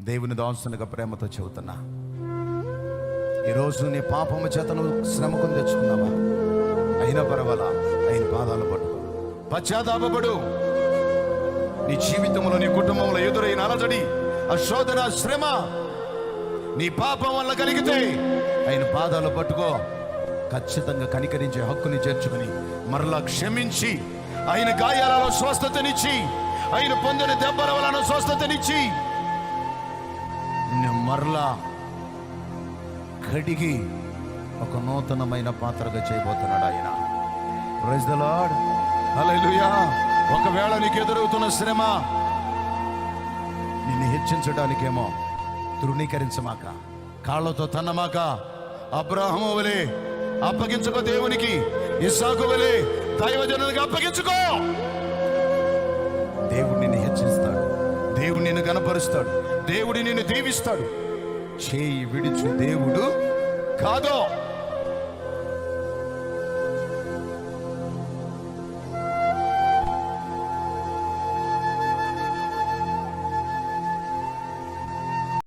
దేవుని దాసునిగా ప్రేమతో చెబుతున్నా. ఈరోజు నీ పాపము చేతను నువ్వు శ్రమకు తెచ్చుకున్నావా? అయినా పర్వాలా? ఆయన పాదాలు పడు పశ్చాత్తాపడు నీ జీవితంలో నీ కుటుంబంలో ఎదురైన అలజడి అశోధన శ్రమ నీ పాపం వల్ల కలిగితే ఆయన పాదాలు పట్టుకో. ఖచ్చితంగా కనికరించే హక్కుని చేర్చుకుని మరలా క్షమించి ఆయన గాయాలలో స్వస్థతనిచ్చి ఆయన పొందిన దెబ్బల వలన స్వస్థతనిచ్చి నిన్ను మరలా కడిగి ఒక నూతనమైన పాత్రగా చేయబోతున్నాడు ఆయన. ప్రైజ్ ద లార్డ్ హల్లెలూయా ఒకవేళ నీకు ఎదురవుతున్న శ్రమ నిన్ను హెచ్చించడానికేమో తృణీకరించమాక కాళ్ళతో తన్నమాక అబ్రాహము వలే అప్పగించుకో దేవునికి ఇస్సాకు వలే దైవజనునికి అప్పగించుకో. దేవుడు నిన్ను దేవుడు నిన్ను గనపరుస్తాడు దేవుడు నిన్ను దీవిస్తాడు. చేయి విడిచు దేవుడు. కాదో